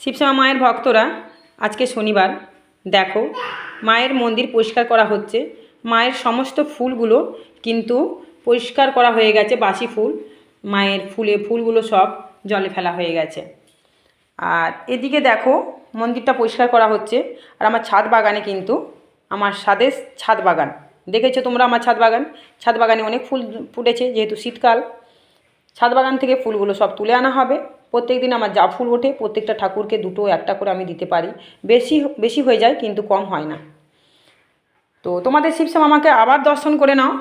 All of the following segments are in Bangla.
শিবশ্যামা মায়ের ভক্তরা, আজকে শনিবার, দেখো, মায়ের মন্দির পরিষ্কার করা হচ্ছে। মায়ের সমস্ত ফুলগুলো কিন্তু পরিষ্কার করা হয়ে গেছে, বাসি ফুল। মায়ের ফুলে, ফুলগুলো সব জলে ফেলা হয়ে গেছে। আর এদিকে দেখো, মন্দিরটা পরিষ্কার করা হচ্ছে। আর আমার ছাদ বাগানে কিন্তু, আমার স্বাদের ছাদ বাগান। দেখেছ তোমরা আমার ছাদ বাগান? ছাদ বাগানে অনেক ফুল ফুটেছে, যেহেতু শীতকাল। ছাদ বাগান থেকে ফুলগুলো সব তুলে আনা হবে। প্রত্যেক দিন আমার যা ফুল ওঠে, প্রত্যেকটা ঠাকুরকে দুটো একটা করে আমি দিতে পারি। বেশি বেশি হয়ে যায় কিন্তু কম হয় না। তো তোমাদের শিবসা মামাকে আবার দর্শন করে নাও।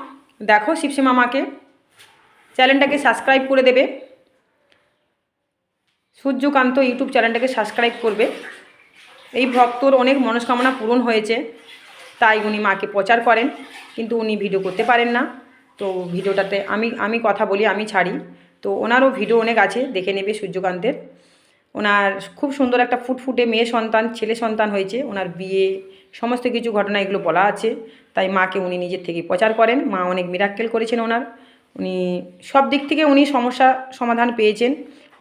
দেখো শিবসা মামাকে চ্যানেলটাকে সাবস্ক্রাইব করে দেবে। সূর্যকান্ত ইউটিউব চ্যানেলটাকে সাবস্ক্রাইব করবে। এই ভক্তর অনেক মনস্কামনা পূরণ হয়েছে। তাই উনি মাকে প্রচার করেন। কিন্তু উনি ভিডিও করতে পারেন না। তো ভিডিওটাতে আমি আমি কথা বলি, আমি ছাড়ি। তো ওনারও ভিডিও অনেক আছে, দেখে নেবে সূর্যকান্তের। ওনার খুব সুন্দর একটা ফুটফুটে মেয়ে সন্তান, ছেলে সন্তান হয়েছে। ওনার বিয়ে, সমস্ত কিছু ঘটনা এগুলো বলা আছে। তাই মাকে উনি নিজের থেকে প্রচার করেন। মা অনেক মিরাক্কেল করেছেন ওনার। উনি সব দিক থেকে উনি সমস্যা সমাধান পেয়েছেন।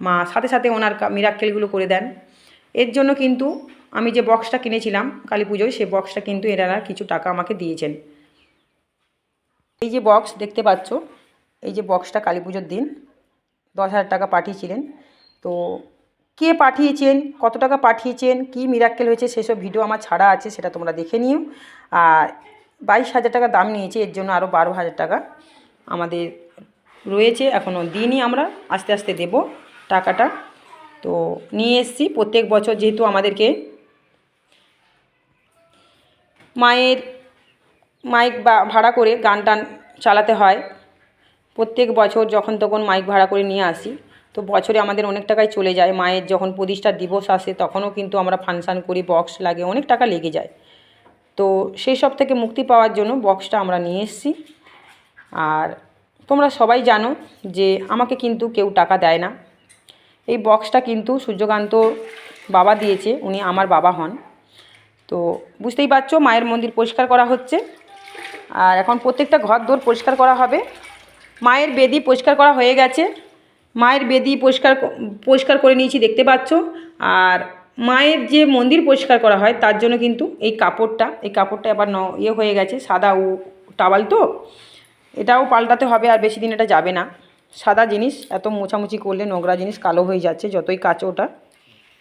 মা সাথে সাথে ওনার মিরাক্কেলগুলো করে দেন। এর জন্য কিন্তু আমি যে বক্সটা কিনেছিলাম কালী পুজোয় সেই বক্সটা কিন্তু এনারা কিছু টাকা আমাকে দিয়েছেন। এই যে বক্স দেখতে পাচ্ছ, এই যে বক্সটা কালী পুজোর দিন। দশ হাজার টাকা পাঠিয়েছিলেন। তো কে পাঠিয়েছেন, কত টাকা পাঠিয়েছেন, কি মিরাক্কেল হয়েছে, সেসব ভিডিও আমার ছাড়া আছে, সেটা তোমরা দেখে নিও। আর বাইশ হাজার টাকা দাম নিয়েছে, এর জন্য আরও বারো হাজার টাকা আমাদের রয়েছে। এখনও দিনই আমরা, আস্তে আস্তে দেব টাকাটা। তো নিয়ে এসেছি, প্রত্যেক বছর যেহেতু আমাদেরকে মায়ের মাইক বা ভাড়া করে গান টান চালাতে হয় প্রত্যেক বছর যখন তখন মাইক ভাড়া করে নিয়ে আসি, তো বছরে আমাদের অনেক টাকাই চলে যায়। মায়ের যখন প্রতিষ্ঠার দিবস আসে, তখনও কিন্তু আমরা ফাংশান করি, বক্স লাগে, অনেক টাকা লেগে যায়। তো সেই সব থেকে মুক্তি পাওয়ার জন্য বক্সটা আমরা নিয়ে এসেছি। আর তোমরা সবাই জানো যে আমাকে কিন্তু কেউ টাকা দেয় না। এই বক্সটা কিন্তু সূর্যকান্ত বাবা দিয়েছে, উনি আমার বাবা হন। তো বুঝতেই পারছ, মায়ের মন্দির পরিষ্কার করা হচ্ছে। আর এখন প্রত্যেকটা ঘর দোর পরিষ্কার করা হবে। মায়ের বেদি পরিষ্কার করা হয়ে গেছে। মায়ের বেদি পরিষ্কার পরিষ্কার করে নিয়েছি, দেখতে পাচ্ছ। আর মায়ের যে মন্দির পরিষ্কার করা হয়, তার জন্য কিন্তু এই কাপড়টা এই কাপড়টা এবার ন ইয়ে হয়ে গেছে, সাদা ও টাওয়াল তো। এটাও পাল্টাতে হবে, আর বেশি দিন এটা যাবে না। সাদা জিনিস, এত মোছামুছি করলে নোংরা জিনিস কালো হয়ে যাচ্ছে, যতই কাচো ওটা,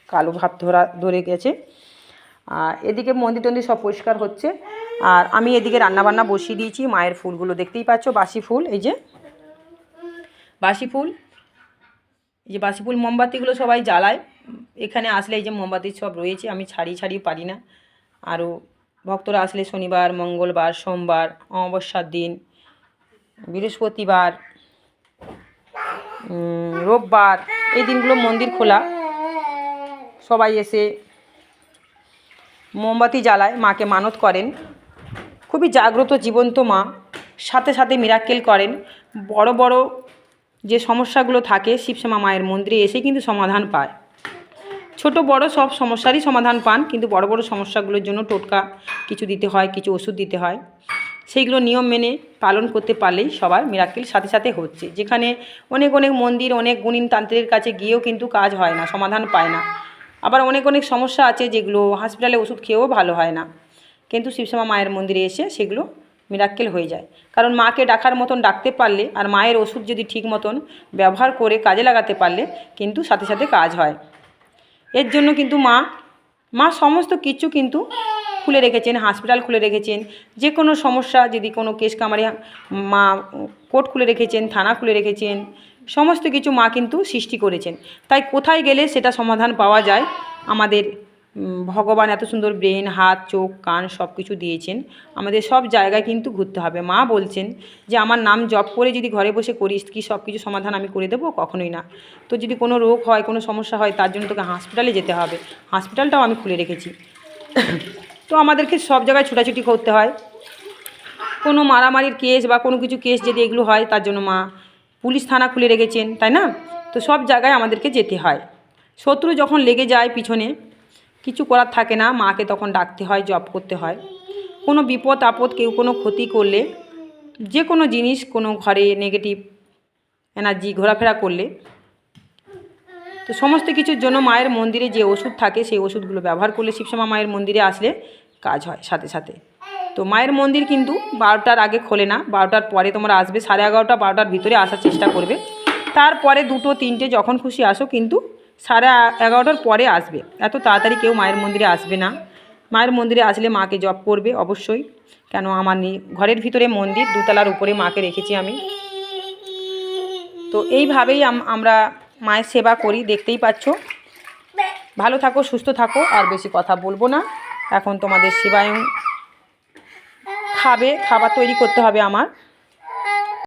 কালো ভাব ধরা, ধরে গেছে। আর এদিকে মন্দির টন্দির সব পরিষ্কার হচ্ছে। আর আমি এদিকে রান্নাবান্না বসিয়ে দিয়েছি, মায়ের ফুলগুলো দেখতেই পাচ্ছ, বাসি ফুল, এই যে। বাসি ফুল। এই যে বাসি ফুল, মোমবাতিগুলো সবাই জ্বালায়। এখানে আসলে এই যে মোমবাতি সব রয়েছে, আমি ছাড়িয়ে ছাড়িয়ে পারি না। আরও ভক্তরা আসলে শনিবার, মঙ্গলবার, সোমবার, অমাবস্যার দিন, বৃহস্পতিবার রোববার, এই দিনগুলো মন্দির খোলা। সবাই এসে মোমবাতি জ্বালায়, মাকে মানত করেন। খুবই জাগ্রত, জীবন্ত মা। সাথে সাথে মিরাক্কেল করেন। বড় বড় যে সমস্যাগুলো থাকে শিবশ্যামা মায়ের মন্দিরে এসে কিন্তু সমাধান পায়। ছোট বড় সব সমস্যারই সমাধান পান, কিন্তু বড় বড় সমস্যাগুলোর জন্য টোটকা কিছু দিতে হয়, কিছু ওষুধ দিতে হয়। সেইগুলো নিয়ম মেনে পালন করতে পারলেই সবার মিরাক্কেল সাথে সাথে হচ্ছে। যেখানে অনেক অনেক মন্দির, অনেক গুণিন তান্ত্রিকের কাছে গিয়েও কিন্তু কাজ হয় না, সমাধান পায় না। আবার অনেক অনেক সমস্যা আছে যেগুলো হসপিটালে ওষুধ খেয়েও ভালো হয় না। কিন্তু শিবশ্যামা মায়ের মন্দিরে এসে সেগুলো মিরাক্কেল হয়ে যায়। কারণ মাকে ডাকার মতন ডাকতে পারলে আর মায়ের ওষুধ যদি ঠিক মতন ব্যবহার করে কাজে লাগাতে পারলে কিন্তু সাথে সাথে কাজ হয়। এর জন্য কিন্তু মা মা সমস্ত কিছু কিন্তু খুলে রেখেছেন হসপিটাল খুলে রেখেছেন, যে কোনো সমস্যা যদি কোনো কেস কামারে মা কোর্ট খুলে রেখেছেন, থানা খুলে রেখেছেন, সমস্ত কিছু মা কিন্তু সৃষ্টি করেছেন। তাই কোথায় গেলে সেটা সমাধান পাওয়া যায় আমাদের ভগবান এত সুন্দর ব্রেন, হাত, চোখ, কান সব কিছু দিয়েছেন। আমাদের সব জায়গায় কিন্তু ঘুরতে হবে। মা বলছেন যে, আমার নাম জপ করে যদি ঘরে বসে করিস, কি সব কিছু সমাধান আমি করে দেবো? কখনোই না। তো যদি কোনো রোগ হয়, কোনো সমস্যা হয়, তার জন্য তোকে হসপিটালে যেতে হবে। হসপিটালটাও আমি খুলে রেখেছি। তো আমাদেরকে সব জায়গায় ছুটাছুটি করতে হয়। কোনো মারামারির কেস বা কোনো কিছু কেস যদি এগুলো হয়, তার জন্য মা পুলিশ থানা খুলে রেখেছেন, তাই না? তো সব জায়গায় আমাদেরকে যেতে হয়। শত্রু যখন লেগে যায় পিছনে কিছু করার থাকে না, মাকে তখন ডাকতে হয়, জব করতে হয়। কোনো বিপদ আপদ, কেউ কোনো ক্ষতি করলে, যে কোনো জিনিস, কোনো ঘরে নেগেটিভ এনার্জি ঘোরাফেরা করলে, তো সমস্ত কিছুর জন্য মায়ের মন্দিরে যে ওষুধ থাকে, সেই ওষুধগুলো ব্যবহার করলে শিবশ্যামা মায়ের মন্দিরে আসলে কাজ হয় সাথে সাথে। তো মায়ের মন্দির কিন্তু বারোটার আগে খোলে না, বারোটার পরে তোমরা আসবে, সাড়ে এগারোটা, বারোটার ভিতরে আসার চেষ্টা করবে। তারপরে দুটো, তিনটে যখন খুশি আসো, কিন্তু সাড়ে এগারোটার পরে আসবে। এত তাড়াতাড়ি কেউ মায়ের মন্দিরে আসবে না। মায়ের মন্দিরে আসলে মাকে জপ করবে অবশ্যই। কেন আমার ঘরের ভিতরে মন্দির, দুতলার উপরে মাকে রেখেছি আমি। তো এইভাবেই আম- আমরা মায়ের সেবা করি, দেখতেই পাচ্ছ। ভালো থাকো, সুস্থ থাকো, আর বেশি কথা বলব না। এখন তোমাদের সেবায়ন খাবে, খাবার তৈরি করতে হবে আমার।